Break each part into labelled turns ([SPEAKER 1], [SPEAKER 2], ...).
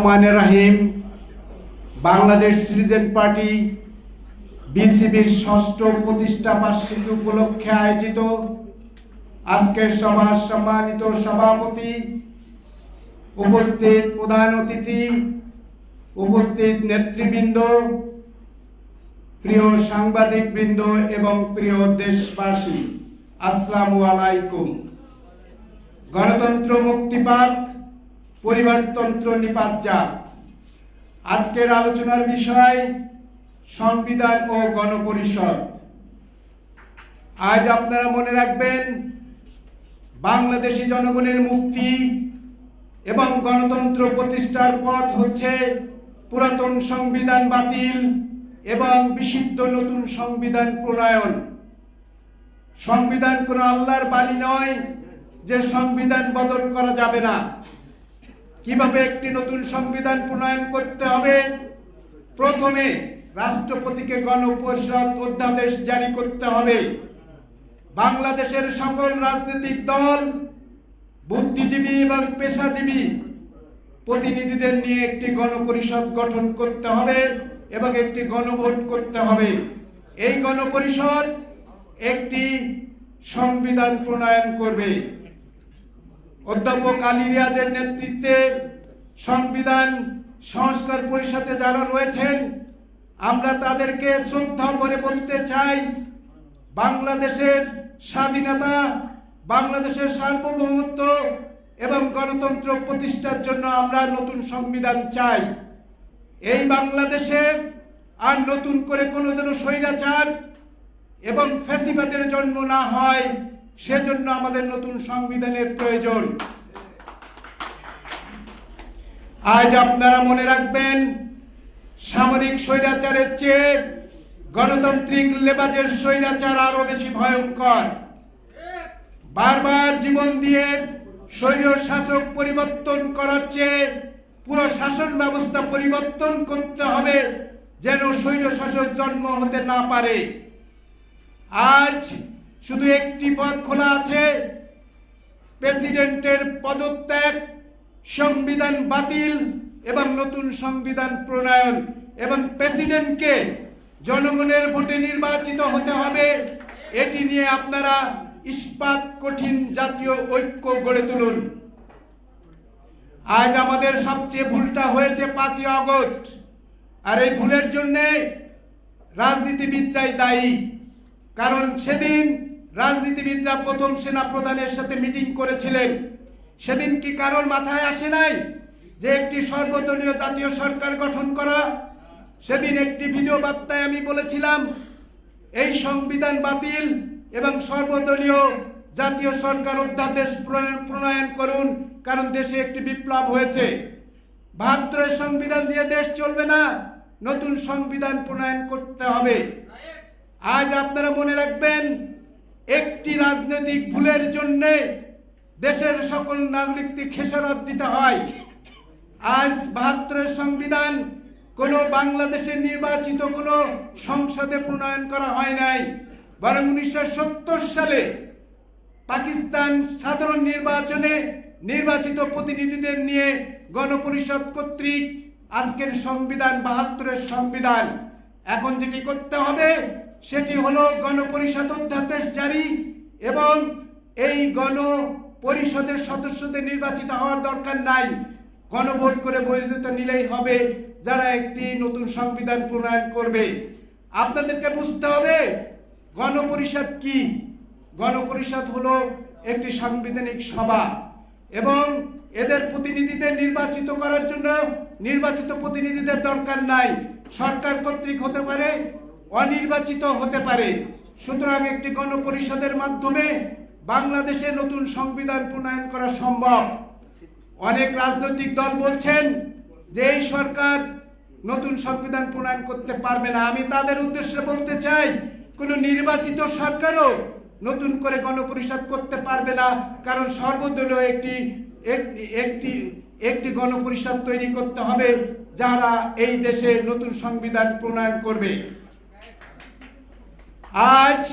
[SPEAKER 1] Rahman Rahim, Bangladesh citizen party বিসিবির ষষ্ঠ প্রতিষ্ঠা বার্ষিকী উপলক্ষে আয়োজিত আজকের সভার সম্মানিত সভাপতি উপস্থিত প্রধান অতিথি, উপস্থিত নেতৃবৃন্দ, প্রিয় সাংবাদিক বৃন্দ এবং প্রিয় দেশবাসী, আসসালামু আলাইকুম। গণতন্ত্র মুক্তি পাক পরিবারতন্ত্র নিপাত যাক আজকের আলোচনার বিষয় সংবিধান ও গণপরিষদ। আজ আপনারা মনে রাখবেন, বাংলাদেশি জনগণের মুক্তি এবং গণতন্ত্র প্রতিষ্ঠার পথ হচ্ছে পুরাতন সংবিধান বাতিল এবং বিশুদ্ধ নতুন সংবিধান প্রণয়ন। সংবিধান কোনো আল্লাহর বাণী নয় যে সংবিধান বদল করা যাবে না। কীভাবে একটি নতুন সংবিধান প্রণয়ন করতে হবে? প্রথমে রাষ্ট্রপতিকে গণপরিষদ অধ্যাদেশ জারি করতে হবে। বাংলাদেশের সকল রাজনৈতিক দল, বুদ্ধিজীবী এবং পেশাজীবী প্রতিনিধিদের নিয়ে একটি গণপরিষদ গঠন করতে হবে এবং একটি গণভোট করতে হবে। এই গণপরিষদ একটি সংবিধান প্রণয়ন করবে। অধ্যাপক আলী রিয়াজের নেতৃত্বে সংবিধান সংস্কার পরিষদে যারা রয়েছেন, আমরা তাদেরকে শ্রদ্ধা করে বলতে চাই, বাংলাদেশের স্বাধীনতা, বাংলাদেশের সার্বভৌমত্ব এবং গণতন্ত্র প্রতিষ্ঠার জন্য আমরা নতুন সংবিধান চাই। এই বাংলাদেশে আর নতুন করে কোনো যেন স্বৈরাচার এবং ফ্যাসিবাদের জন্ম না হয়। সেজন্য আমাদের নতুন সংবিধানের প্রয়োজন। আজ আপনারা মনে রাখবেন, সামরিক স্বৈরাচারের চেয়ে গণতান্ত্রিক লেবাজের স্বৈরাচার আরও বেশি ভয়ঙ্কর। বারবার জীবন দিয়ে স্বৈর শাসক পরিবর্তন করার চেয়ে পুরো শাসন ব্যবস্থা পরিবর্তন করতে হবে, যেন স্বৈর শাসক জন্ম হতে না পারে। আজ শুধু একটি পথ খোলা আছে। প্রেসিডেন্টের পদত্যাগ, সংবিধান বাতিল এবং নতুন সংবিধান প্রণয়ন এবং প্রেসিডেন্টকে জনগণের ভোটে নির্বাচিত হতে হবে, এটি নিয়ে আপনারা ইস্পাত কঠিন জাতীয় ঐক্য গড়ে তুলুন। আজ আমাদের সবচেয়ে ভুলটা হয়েছে পাঁচই আগস্ট, আর এই ভুলের জন্যে রাজনীতিবিদরাই দায়ী, কারণ সেদিন রাজনীতিবিদরা প্রথম সেনা প্রধানের সাথে মিটিং করেছিলেন। সেদিন কি কারোর মাথায় আসে নাই যে একটি সর্বদলীয় জাতীয় সরকার গঠন করা? সেদিন একটি ভিডিও বার্তায় আমি বলেছিলাম, এই সংবিধান বাতিল এবং সর্বদলীয় জাতীয় সরকার অধ্যাদেশ প্রণয়ন- করুন, কারণ দেশে একটি বিপ্লব হয়েছে। বাহাত্তরের সংবিধান দিয়ে দেশ চলবে না, নতুন সংবিধান প্রণয়ন করতে হবে। আজ আপনারা মনে রাখবেন একটি রাজনৈতিক ভুলের জন্য দেশের সকল নাগরিককে খেসারত দিতে হয়। আজ বাহাত্তরের সংবিধান কোনো বাংলাদেশের নির্বাচিত কোনো সংসদে প্রণয়ন করা হয় নাই। বরং উনিশশো সত্তর সালে পাকিস্তান সাধারণ নির্বাচনে নির্বাচিত প্রতিনিধিদের নিয়ে গণপরিষদ কর্তৃক আজকের সংবিধান বাহাত্তরের সংবিধান। এখন যেটি করতে হবে সেটি হলো গণপরিষদ অধ্যাদেশ জারি এবং এই গণ পরিষদের সদস্যদের নির্বাচিত হওয়ার দরকার নাই। গণভোট করে বৈধতা নিলেই হবে, যারা একটি নতুন সংবিধান প্রণয়ন করবে। আপনাদেরকে বুঝতে হবে, গণপরিষদ কি? গণপরিষদ হলো একটি সাংবিধানিক সভা এবং এদের প্রতিনিধিদের নির্বাচিত করার জন্য নির্বাচিত প্রতিনিধিদের দরকার নাই। সরকার কর্তৃক হতে পারে অনির্বাচিত হতে পারে। সুতরাং একটি গণপরিষদের মাধ্যমে বাংলাদেশে নতুন সংবিধান প্রণয়ন করা সম্ভব। অনেক রাজনৈতিক দল বলছেন যে এই সরকার নতুন সংবিধান প্রণয়ন করতে পারবে না। আমি তাদের উদ্দেশ্যে বলতে চাই, কোনো নির্বাচিত সরকারও নতুন করে গণপরিষদ করতে পারবে না, কারণ সর্বদলীয় একটি একটি একটি গণপরিষদ তৈরি করতে হবে যারা এই দেশে নতুন সংবিধান প্রণয়ন করবে। আজ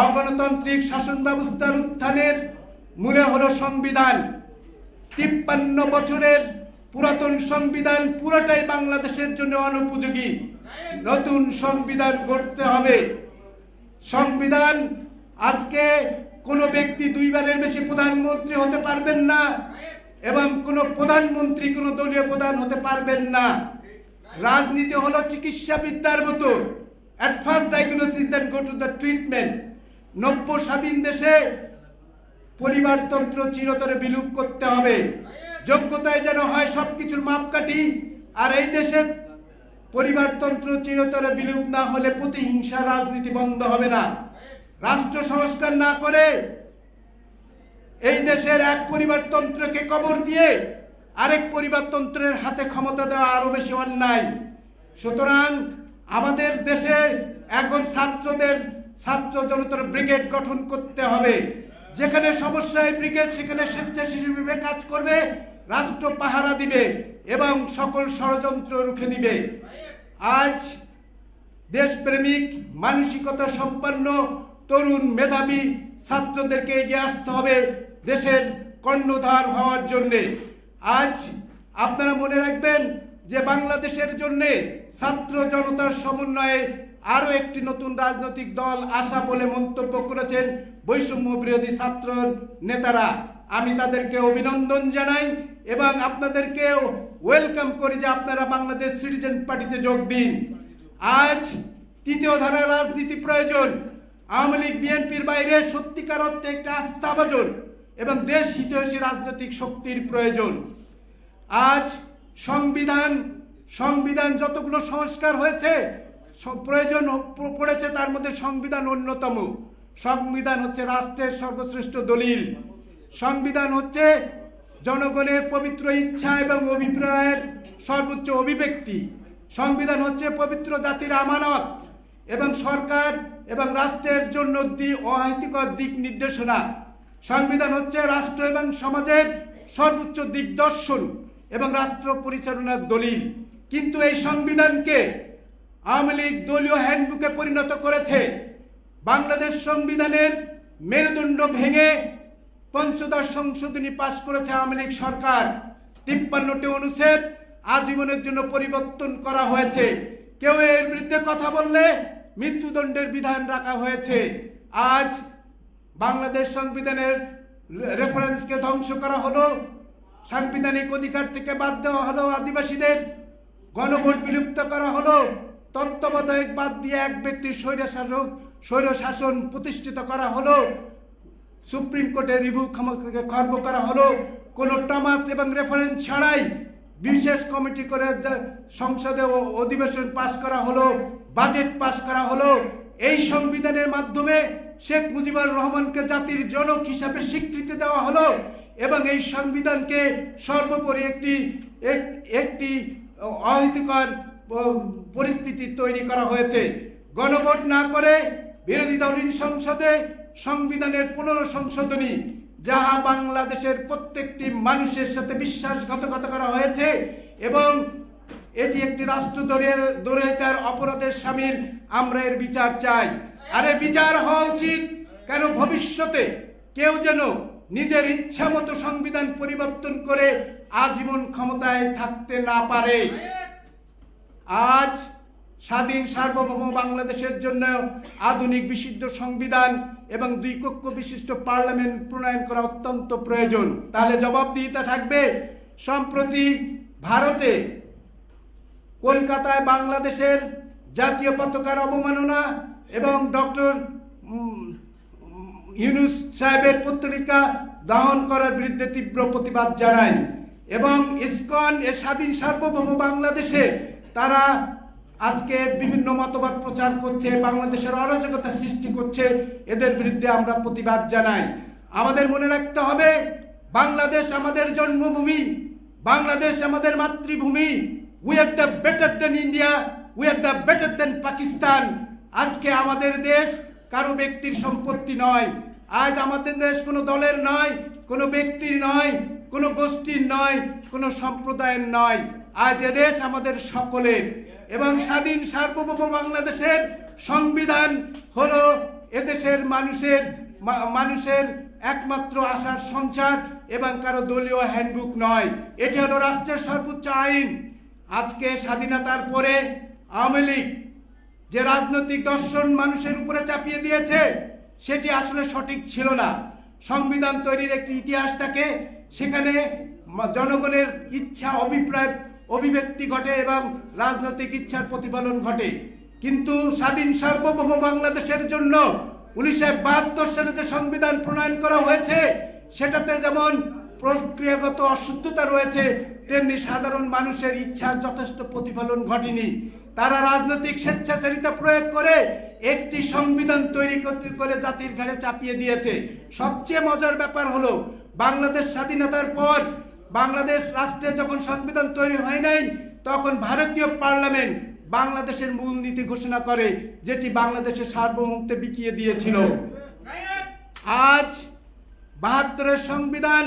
[SPEAKER 1] অগণতান্ত্রিক শাসন ব্যবস্থার উত্থানের মূলে হলো সংবিধান। তিপ্পান্ন বছরের পুরাতন সংবিধান পুরোটাই বাংলাদেশের জন্য অনুপযোগী। নতুন সংবিধান গড়তে হবে। সংবিধান আজকে কোনো ব্যক্তি দুইবারের বেশি প্রধানমন্ত্রী হতে পারবেন না এবং কোনো প্রধানমন্ত্রী কোনো দলীয় প্রধান হতে পারবেন না। রাজনীতি হলো চিকিৎসা বিদ্যার মতো। At first diagnosis then go to the treatment নব্য স্বাধীন দেশে পরিবারতন্ত্র চিরতরে বিলুপ করতে হবে। যোগ্যতায় যেন হয় সবকিছুর মাপকাঠি, আর এই দেশের পরিবারতন্ত্র চিরতরে বিলুপ না হলে প্রতিহিংসা রাজনীতি বন্ধ হবে না। রাষ্ট্র সংস্কার না করে এই দেশের এক পরিবারতন্ত্রকে কবর দিয়ে আরেক পরিবারতন্ত্রের হাতে ক্ষমতা দেওয়া আরও বেশি অন্যায়। সুতরাং আমাদের দেশে এখন ছাত্রদের, ছাত্র জনতার ব্রিগেড গঠন করতে হবে। যেখানে সমস্যায় ব্রিগেড, সেখানে স্বেচ্ছাসেবীভাবে কাজ করবে, রাষ্ট্র পাহারা দিবে এবং সকল ষড়যন্ত্র রুখে দিবে। আজ দেশপ্রেমিক, মানসিকতা সম্পন্ন তরুণ মেধাবী ছাত্রদেরকে এগিয়ে আসতে হবে দেশের কর্ণধার হওয়ার জন্যে। আজ আপনারা মনে রাখবেন যে বাংলাদেশের জন্যে ছাত্র জনতার সমন্বয়ে আরও একটি নতুন রাজনৈতিক দল আসা বলে মন্তব্য করেছেন বৈষম্য বিরোধী ছাত্র নেতারা। আমি তাদেরকে অভিনন্দন জানাই এবং আপনাদেরকে ওয়েলকাম করি যে আপনারা বাংলাদেশ সিটিজেন পার্টিতে যোগ দিন। আজ তৃতীয় ধারা রাজনীতি প্রয়োজন। আওয়ামী লীগ, বিএনপির বাইরে সত্যিকার অর্থে একটা আস্থাভাজন এবং দেশ হিতৈষী রাজনৈতিক শক্তির প্রয়োজন। আজ সংবিধান সংবিধান যতগুলো সংস্কার হয়েছে প্রয়োজন পড়েছে তার মধ্যে সংবিধান অন্যতম। সংবিধান হচ্ছে রাষ্ট্রের সর্বশ্রেষ্ঠ দলিল। সংবিধান হচ্ছে জনগণের পবিত্র ইচ্ছা এবং অভিপ্রায়ের সর্বোচ্চ অভিব্যক্তি। সংবিধান হচ্ছে পবিত্র জাতির আমানত এবং সরকার এবং রাষ্ট্রের জন্য অহেতুকর দিক নির্দেশনা। সংবিধান হচ্ছে রাষ্ট্র এবং সমাজের সর্বোচ্চ দিগদর্শন। এবং রাষ্ট্র পরিচালনার দলিল। কিন্তু এই সংবিধানকে আওয়ামী লীগ দলীয় হ্যান্ডবুকে পরিণত করেছে। বাংলাদেশ সংবিধানের মেরুদণ্ড ভেঙে পঞ্চদশ সংশোধনী পাশ করেছে আওয়ামী লীগ সরকার। তিপ্পান্নটি অনুচ্ছেদ আজীবনের জন্য পরিবর্তন করা হয়েছে। কেউ এর বিরুদ্ধে কথা বললে মৃত্যুদণ্ডের বিধান রাখা হয়েছে। আজ বাংলাদেশ সংবিধানের রেফারেন্সকে ধ্বংস করা হলো সাংবিধানিক অধিকার থেকে বাদ দেওয়া হলো আদিবাসীদের। গণভোট বিলুপ্ত করা হলো। তত্ত্বাবধায়ক বাদ দিয়ে এক ব্যক্তির স্বৈরশাসক, স্বৈরশাসন প্রতিষ্ঠিত করা হলো। সুপ্রিম কোর্টের রিভিউ ক্ষমতাকে খর্ব করা হলো। কোনো টমাস এবং রেফারেন্স ছাড়াই বিশেষ কমিটি করে সংসদে অধিবেশন পাশ করা হলো, বাজেট পাশ করা হলো। এই সংবিধানের মাধ্যমে শেখ মুজিবুর রহমানকে জাতির জনক হিসাবে স্বীকৃতি দেওয়া হলো। এবং এই সংবিধানকে সর্বোপরি একটি এক- একটি অহিতকর পরিস্থিতি তৈরি করা হয়েছে। গণভোট না করে বিরোধী দলীয় সংসদে সংবিধানের পুনঃসংশোধনী যাহা বাংলাদেশের প্রত্যেকটি মানুষের সাথে বিশ্বাসঘাতকতা করা হয়েছে এবং এটি একটি রাষ্ট্রদ্রোহের দ্রোহিতার অপরাধের সামিল আমরা এর বিচার চাই। আর বিচার হওয়া উচিত, কেন ভবিষ্যতে কেউ যেন নিজের ইচ্ছা মতো সংবিধান পরিবর্তন করে আজীবন ক্ষমতায় থাকতে না পারে। আজ স্বাধীন সার্বভৌম বাংলাদেশের জন্য আধুনিক বিশুদ্ধ সংবিধান এবং দুই কক্ষ বিশিষ্ট পার্লামেন্ট প্রণয়ন করা অত্যন্ত প্রয়োজন। তাহলে জবাবদিহিতা থাকবে, সম্প্রতি ভারতে কলকাতায় বাংলাদেশের জাতীয় পতাকার অবমাননা এবং ডক্টর ইউনুস সাহেবের পত্রিকা দহন করার বিরুদ্ধে তীব্র প্রতিবাদ জানায় এবং ইসকন এ স্বাধীন সার্বভৌম বাংলাদেশে তারা আজকে বিভিন্ন মতবাদ প্রচার করছে, বাংলাদেশের অরাজকতা সৃষ্টি করছে, এদের বিরুদ্ধে আমরা প্রতিবাদ জানাই। আমাদের মনে রাখতে হবে, বাংলাদেশ আমাদের জন্মভূমি, বাংলাদেশ আমাদের মাতৃভূমি we are the better than India we are the better than Pakistan আজকে আমাদের দেশ কারও ব্যক্তির সম্পত্তি নয়। আজ আমাদের দেশ কোনো দলের নয়, কোনো ব্যক্তির নয়, কোনো গোষ্ঠীর নয়, কোনো সম্প্রদায়ের নয়। আজ এদেশ আমাদের সকলের। এবং স্বাধীন সার্বভৌম বাংলাদেশের সংবিধান হলো এদেশের মানুষের মানুষের একমাত্র আশার সঞ্চার এবং কারও দলীয় হ্যান্ডবুক নয়। এটি হলো রাষ্ট্রের সর্বোচ্চ আইন। আজকে স্বাধীনতার পরে আওয়ামী লীগ যে রাজনৈতিক দর্শন মানুষের উপরে চাপিয়ে দিয়েছে, সেটি আসলে সঠিক ছিল না। সংবিধান তৈরির একটি ইতিহাস থাকে, সেখানে জনগণের ইচ্ছা, অভিপ্রায়, অভিব্যক্তি ঘটে এবং রাজনৈতিক ইচ্ছার প্রতিফলন ঘটে। কিন্তু স্বাধীন সার্বভৌম বাংলাদেশের জন্য উনিশশো বাহাত্তর সালে যে সংবিধান প্রণয়ন করা হয়েছে, সেটাতে যেমন প্রক্রিয়াগত অশুদ্ধতা রয়েছে, তেমনি সাধারণ মানুষের ইচ্ছার যথেষ্ট প্রতিফলন ঘটেনি। তারা রাজনৈতিক স্বেচ্ছাচারিতা প্রয়োগ করে একটি সংবিধান তৈরি করতে করে জাতির ঘাড়ে চাপিয়ে দিয়েছে। সবচেয়ে মজার ব্যাপার হলো, বাংলাদেশ স্বাধীনতার পর বাংলাদেশ রাষ্ট্রে যখন সংবিধান তৈরি হয় নাই, তখন ভারতীয় পার্লামেন্ট বাংলাদেশের মূলনীতি ঘোষণা করে, যেটি বাংলাদেশের সার্বভৌমত্বে বিকিয়ে দিয়েছিল। আজ বাহাত্তরের সংবিধান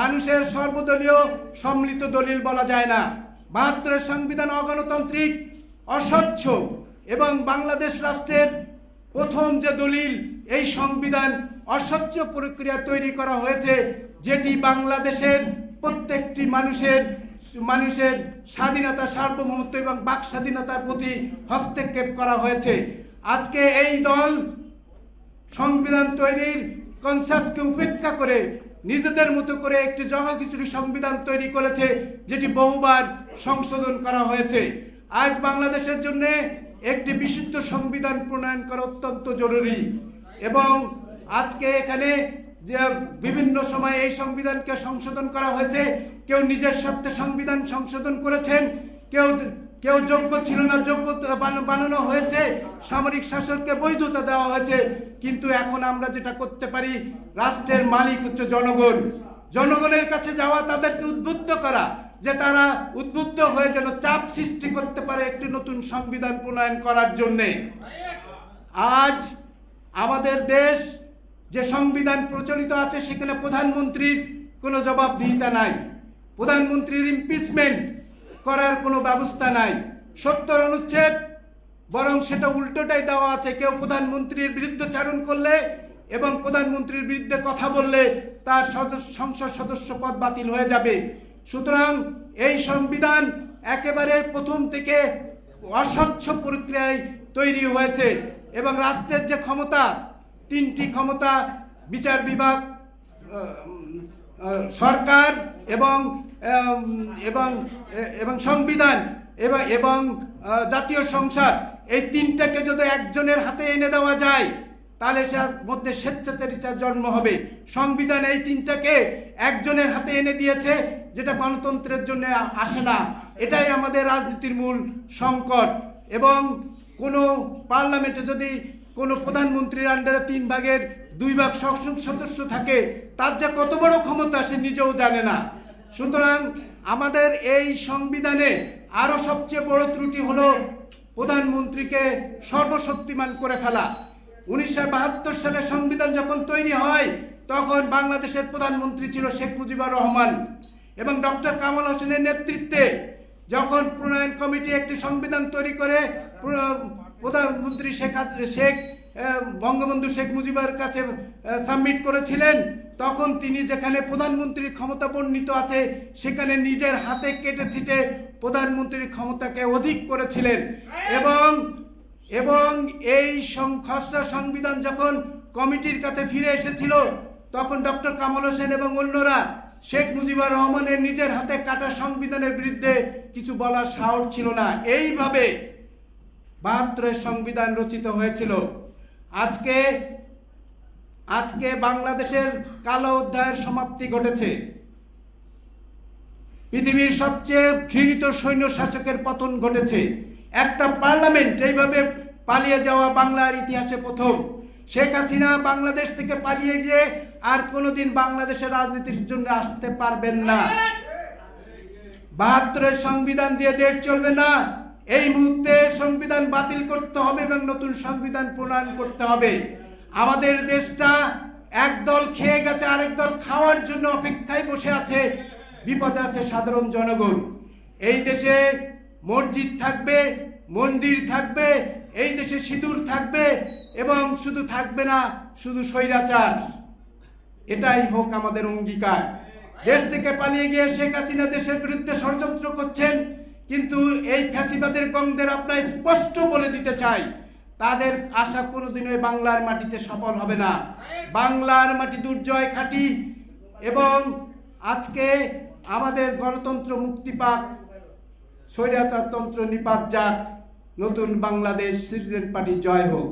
[SPEAKER 1] মানুষের সর্বদলীয় সম্মিলিত দলিল বলা যায় না। বাহাত্তরের সংবিধান অগণতান্ত্রিক, অস্বচ্ছ এবং বাংলাদেশ রাষ্ট্রের প্রথম যে দলিল, এই সংবিধান অস্বচ্ছ প্রক্রিয়া তৈরি করা হয়েছে, যেটি বাংলাদেশের প্রত্যেকটি মানুষের মানুষের স্বাধীনতা, সার্বভৌমত্ব এবং বাক স্বাধীনতার প্রতি হস্তক্ষেপ করা হয়েছে। আজকে এই দল সংবিধান তৈরির কনসাসকে উপেক্ষা করে নিজেদের মতো করে একটি জনখিচুড়ি সংবিধান তৈরি করেছে, যেটি বহুবার সংশোধন করা হয়েছে। আজ বাংলাদেশের জন্য একটি বিশুদ্ধ সংবিধান প্রণয়ন করা অত্যন্ত জরুরি এবং আজকে এখানে যে বিভিন্ন সময় এই সংবিধানকে সংশোধন করা হয়েছে, কেউ নিজের স্বার্থে সংবিধান সংশোধন করেছেন, কেউ কেউ যোগ্য ছিল না যোগ্যতা বান- বানানো হয়েছে, সামরিক শাসককে বৈধতা দেওয়া হয়েছে, কিন্তু এখন আমরা যেটা করতে পারি, রাষ্ট্রের মালিক হচ্ছে জনগণ। জনগণের কাছে যাওয়া, তাদেরকে উদ্বুদ্ধ করা, যে তারা উদ্বুদ্ধ হয়ে যেন চাপ সৃষ্টি করতে পারে একটি নতুন সংবিধান প্রণয়ন করার জন্যে। আজ আমাদের দেশ যে সংবিধান প্রচলিত আছে, সেখানে প্রধানমন্ত্রীর কোনো জবাবদিহিতা নাই। প্রধানমন্ত্রীর ইমপিচমেন্ট করার কোনো ব্যবস্থা নাই। সত্তর অনুচ্ছেদ, বরং সেটা উল্টোটাই দেওয়া আছে। কেউ প্রধানমন্ত্রীর বিরুদ্ধচারণ করলে এবং প্রধানমন্ত্রীর বিরুদ্ধে কথা বললে তার সদস্য, সংসদ সদস্য পদ বাতিল হয়ে যাবে। সুতরাং এই সংবিধান একেবারে প্রথম থেকে অস্বচ্ছ প্রক্রিয়ায় তৈরি হয়েছে এবং রাষ্ট্রের যে ক্ষমতা, তিনটি ক্ষমতা, বিচার বিভাগ সরকার এবং এবং এবং সংবিধান, এবং এবং জাতীয় সংসদ, এই তিনটাকে যদি একজনের হাতে এনে দেওয়া যায়, তাহলে সের মধ্যে স্বেচ্ছাচারিতার জন্ম হবে। সংবিধান এই তিনটাকে একজনের হাতে এনে দিয়েছে, যেটা গণতন্ত্রের জন্য আসে না। এটাই আমাদের রাজনীতির মূল সংকট। এবং কোনো পার্লামেন্টে যদি কোনো প্রধানমন্ত্রীর আন্ডারে তিন ভাগের দুই ভাগ সংসদ সদস্য থাকে, তার যা কত বড় ক্ষমতা সে নিজেও জানে না। সুতরাং আমাদের এই সংবিধানে আরও সবচেয়ে বড় ত্রুটি হলো প্রধানমন্ত্রীকে সর্বশক্তিমান করে ফেলা। উনিশশো বাহাত্তর সালে সংবিধান যখন তৈরি হয়, তখন বাংলাদেশের প্রধানমন্ত্রী ছিল শেখ মুজিবুর রহমান এবং ডক্টর কামাল হোসেনের নেতৃত্বে যখন প্রণয়ন কমিটি একটি সংবিধান তৈরি করে, প্রধানমন্ত্রী শেখ শেখ বঙ্গবন্ধু শেখ মুজিবের কাছে সাবমিট করেছিলেন। তখন তিনি যেখানে প্রধানমন্ত্রীর ক্ষমতা বর্ণিত আছে, সেখানে নিজের হাতে কেটে ছিটে প্রধানমন্ত্রীর ক্ষমতাকে অধিক করেছিলেন। এবং এবং এই খসড়া সংবিধান যখন কমিটির কাছে ফিরে এসেছিল, তখন ডক্টর কামাল হোসেন এবং অন্যরা শেখ মুজিবুর রহমানের নিজের হাতে কাটা সংবিধানের বিরুদ্ধে কিছু বলার সাহস ছিল না। এইভাবে বাহাত্তরের সংবিধান রচিত হয়েছিল। আজকে আজকে বাংলাদেশের কালো অধ্যায়ের সমাপ্তি ঘটেছে। পৃথিবীর সবচেয়ে ঘৃণিত সৈন্য শাসকের পতন ঘটেছে। একটা পার্লামেন্ট এইভাবে পালিয়ে যাওয়া বাংলার ইতিহাসে প্রথম। শেখ হাসিনা বাংলাদেশ থেকে পালিয়ে গিয়ে আর কোনোদিন বাংলাদেশের রাজনীতির জন্য আসতে পারবেন না। বাহাত্তরের সংবিধান দিয়ে দেশ চলবে না। এই মুহূর্তে সংবিধান বাতিল করতে হবে এবং নতুন সংবিধান প্রণয়ন করতে হবে। আমাদের দেশটা একদল খেয়ে গেছে, আরেক দল খাওয়ার জন্য অপেক্ষায় বসে আছে। বিপদে আছে সাধারণ জনগণ। এই দেশে মসজিদ থাকবে, মন্দির থাকবে, এই দেশে সিঁদুর থাকবে এবং শুধু থাকবে না, শুধু স্বৈরাচার। এটাই হোক আমাদের অঙ্গীকার। দেশ থেকে পালিয়ে গিয়ে শেখ হাসিনা দেশের বিরুদ্ধে ষড়যন্ত্র করছেন কিন্তু এই ফ্যাসিবাদের কংদের আপনার স্পষ্ট বলে দিতে চাই, তাদের আশা কোনোদিনও এই বাংলার মাটিতে সফল হবে না। বাংলার মাটি দুর্জয় খাটি এবং আজকে আমাদের গণতন্ত্র মুক্তি পাক, স্বৈরাচারতন্ত্র নিপাত যাক, নতুন বাংলাদেশ সিটিজেন পার্টি জয় হোক।